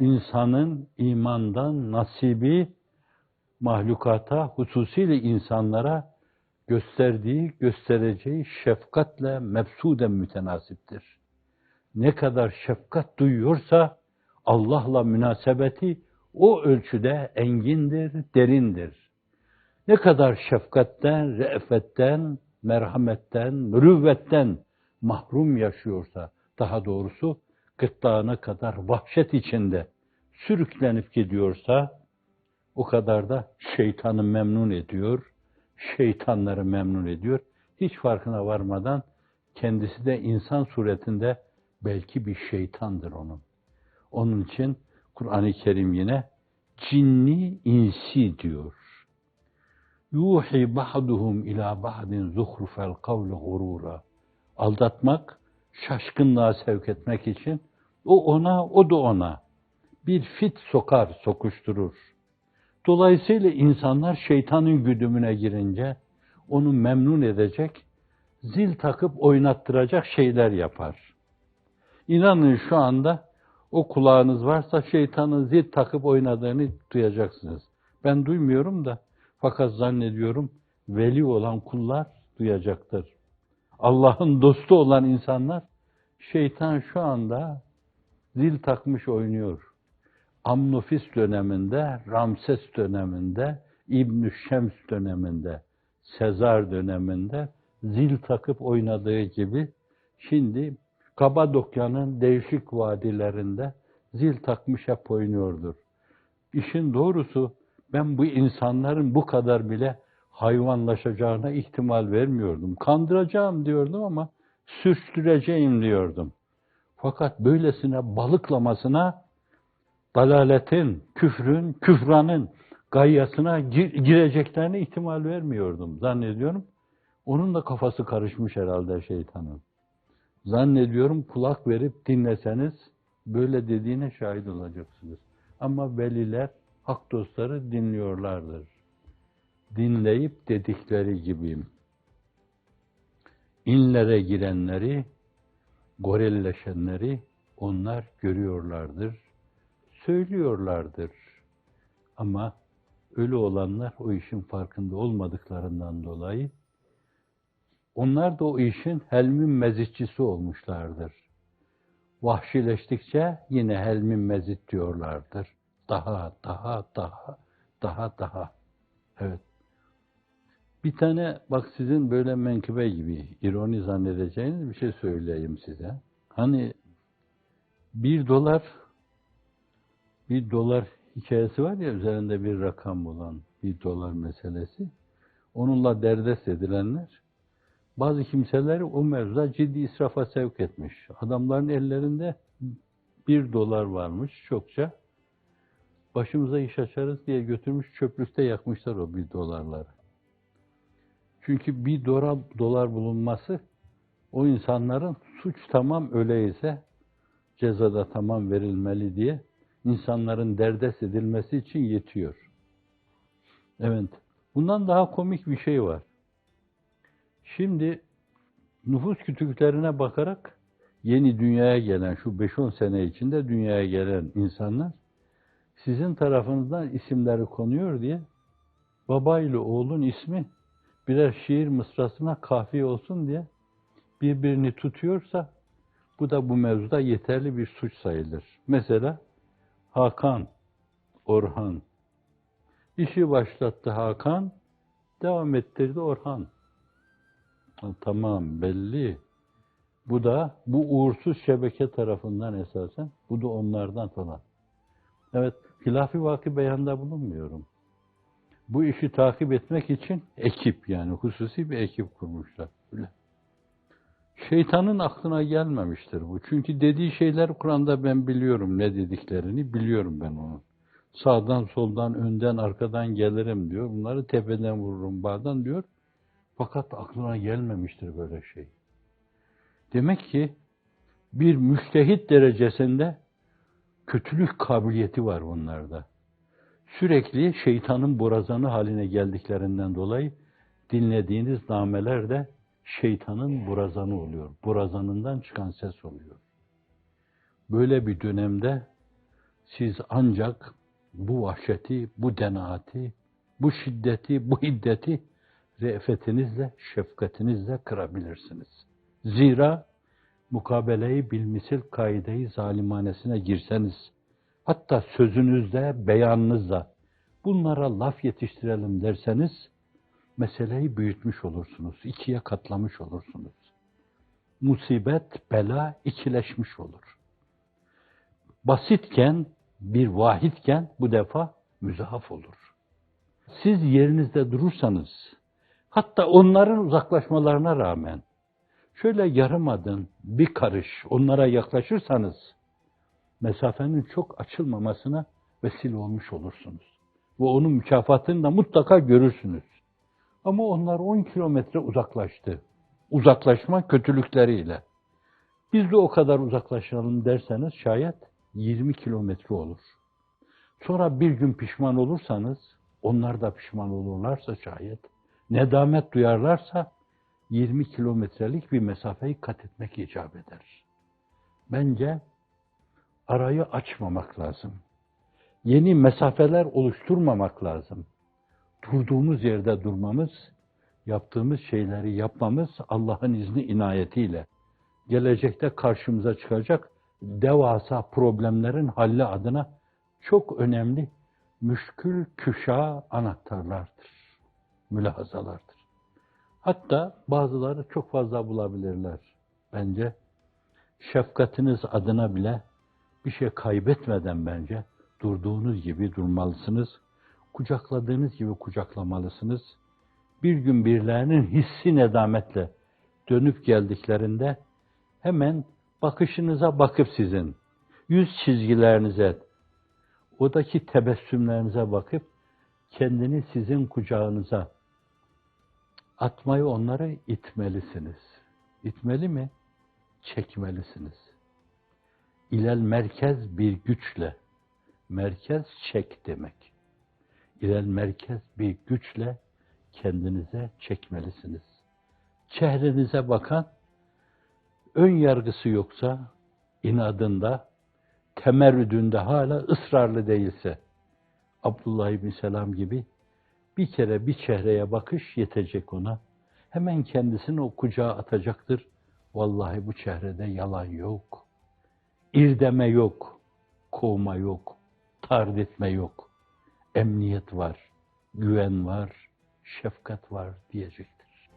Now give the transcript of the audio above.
insanın imandan nasibi mahlukata, hususiyle insanlara gösterdiği, göstereceği şefkatle mebsuden mütenasiptir. Ne kadar şefkat duyuyorsa Allah'la münasebeti o ölçüde engindir, derindir. Ne kadar şefkatten, re'fetten, merhametten, mürüvvetten mahrum yaşıyorsa, daha doğrusu gırtlağına kadar vahşet içinde sürüklenip gidiyorsa, o kadar da şeytanı memnun ediyor, şeytanları memnun ediyor. Hiç farkına varmadan kendisi de insan suretinde belki bir şeytandır onun. Onun için Kur'an-ı Kerim yine cinni insi diyor. Yuhi ba'duhum ila ba'din zuhrufel kavli gurura. Aldatmak, şaşkınlığa sevk etmek için o ona, o da ona bir fit sokar, sokuşturur. Dolayısıyla insanlar şeytanın güdümüne girince onu memnun edecek, zil takıp oynattıracak şeyler yapar. İnanın şu anda o kulağınız varsa şeytanın zil takıp oynadığını duyacaksınız. Ben duymuyorum da fakat zannediyorum veli olan kullar duyacaktır. Allah'ın dostu olan insanlar şeytan şu anda zil takmış oynuyor. Amnofis döneminde, Ramses döneminde, İbn Şems döneminde, Sezar döneminde zil takıp oynadığı gibi şimdi Kabadokya'nın değişik vadilerinde zil takmış hep oynuyordur. İşin doğrusu ben bu insanların bu kadar bile hayvanlaşacağına ihtimal vermiyordum. Kandıracağım diyordum ama sürçtüreceğim diyordum. Fakat böylesine balıklamasına dalaletin, küfrün, küfranın gayyasına gir, gireceklerine ihtimal vermiyordum zannediyorum. Onun da kafası karışmış herhalde şeytanın. Zannediyorum kulak verip dinleseniz böyle dediğine şahit olacaksınız. Ama veliler, hak dostları dinliyorlardır. Dinleyip dedikleri gibi inlere girenleri, gorilleşenleri onlar görüyorlardır, söylüyorlardır. Ama ölü olanlar o işin farkında olmadıklarından dolayı onlar da o işin helmin mezitçisi olmuşlardır. Vahşileştikçe yine helmin mezit diyorlardır. Daha, daha, daha, daha, daha. Evet. Bir tane bak sizin böyle menkıbe gibi ironi zannedeceğiniz bir şey söyleyeyim size. Hani bir dolar bir dolar hikayesi var ya üzerinde bir rakam olan bir dolar meselesi. Onunla derdest edilenler bazı kimseler o mevzuda ciddi israfa sevk etmiş. Adamların ellerinde bir dolar varmış çokça. Başımıza iş açarız diye götürmüş çöplükte yakmışlar o bir dolarları. Çünkü bir dolar, dolar bulunması o insanların suç tamam öyleyse cezada tamam verilmeli diye insanların derdest edilmesi için yetiyor. Evet. Bundan daha komik bir şey var. Şimdi nüfus kütüklerine bakarak yeni dünyaya gelen, şu 5-10 sene içinde dünyaya gelen insanlar sizin tarafınızdan isimleri konuyor diye baba ile oğlun ismi birer şiir mısrasına kafi olsun diye birbirini tutuyorsa bu da bu mevzuda yeterli bir suç sayılır. Mesela Hakan, Orhan. İşi başlattı Hakan, devam ettirdi Orhan. Tamam belli. Bu da bu uğursuz şebeke tarafından esasen, bu da onlardan falan. Evet, hilafi vakı beyanda bulunmuyorum. Bu işi takip etmek için ekip yani hususi bir ekip kurmuşlar. Öyle. Şeytanın aklına gelmemiştir bu. Çünkü dediği şeyler Kur'an'da ben biliyorum ne dediklerini, biliyorum ben onu. Sağdan, soldan, önden, arkadan gelirim diyor. Bunları tepeden vururum bağdan diyor. Fakat aklına gelmemiştir böyle şey. Demek ki bir müştehit derecesinde kötülük kabiliyeti var onlarda. Sürekli şeytanın borazanı haline geldiklerinden dolayı dinlediğiniz nameler de şeytanın borazanı oluyor. Borazanından çıkan ses oluyor. Böyle bir dönemde Siz ancak bu vahşeti, bu denaati, bu şiddeti, bu hiddeti re'fetinizle, şefkatinizle kırabilirsiniz. Zira mukabeleyi bilmisil kaideyi zalimanesine girseniz, hatta sözünüzde, beyanınızda bunlara laf yetiştirelim derseniz, meseleyi büyütmüş olursunuz, ikiye katlamış olursunuz. Musibet, bela ikileşmiş olur. Basitken, bir vahitken bu defa müzahaf olur. Siz yerinizde durursanız, hatta onların uzaklaşmalarına rağmen, şöyle yarım adım, bir karış onlara yaklaşırsanız, mesafenin çok açılmamasına vesile olmuş olursunuz. Ve onun mükafatını da mutlaka görürsünüz. Ama onlar 10 kilometre uzaklaştı. Uzaklaşma kötülükleriyle. Biz de o kadar uzaklaşalım derseniz şayet 20 kilometre olur. Sonra bir gün pişman olursanız, onlar da pişman olurlarsa şayet, nedamet duyarlarsa 20 kilometrelik bir mesafeyi kat etmek icap eder. Bence arayı açmamak lazım. Yeni mesafeler oluşturmamak lazım. Durduğumuz yerde durmamız, yaptığımız şeyleri yapmamız Allah'ın izni inayetiyle gelecekte karşımıza çıkacak devasa problemlerin halli adına çok önemli müşkül küşa anahtarlardır, mülahazalardır. Hatta bazıları çok fazla bulabilirler. Bence şefkatiniz adına bile bir şey kaybetmeden bence durduğunuz gibi durmalısınız. Kucakladığınız gibi kucaklamalısınız. Bir gün birilerinin hissi nedametle dönüp geldiklerinde hemen bakışınıza bakıp sizin, yüz çizgilerinize, odaki tebessümlerinize bakıp kendini sizin kucağınıza atmayı onları itmelisiniz. İtmeli mi? Çekmelisiniz. İlel merkez bir güçle, merkez çek demek. İlel merkez bir güçle kendinize çekmelisiniz. Çehrenize bakan, ön yargısı yoksa, inadında, temerrüdünde hala ısrarlı değilse, Abdullah İbni Selam gibi bir kere bir çehreye bakış yetecek ona. Hemen kendisini o kucağa atacaktır. Vallahi bu çehrede yalan yok. İrdeme yok. Kovma yok. Tard etme yok. Emniyet var. Güven var. Şefkat var diyecektir.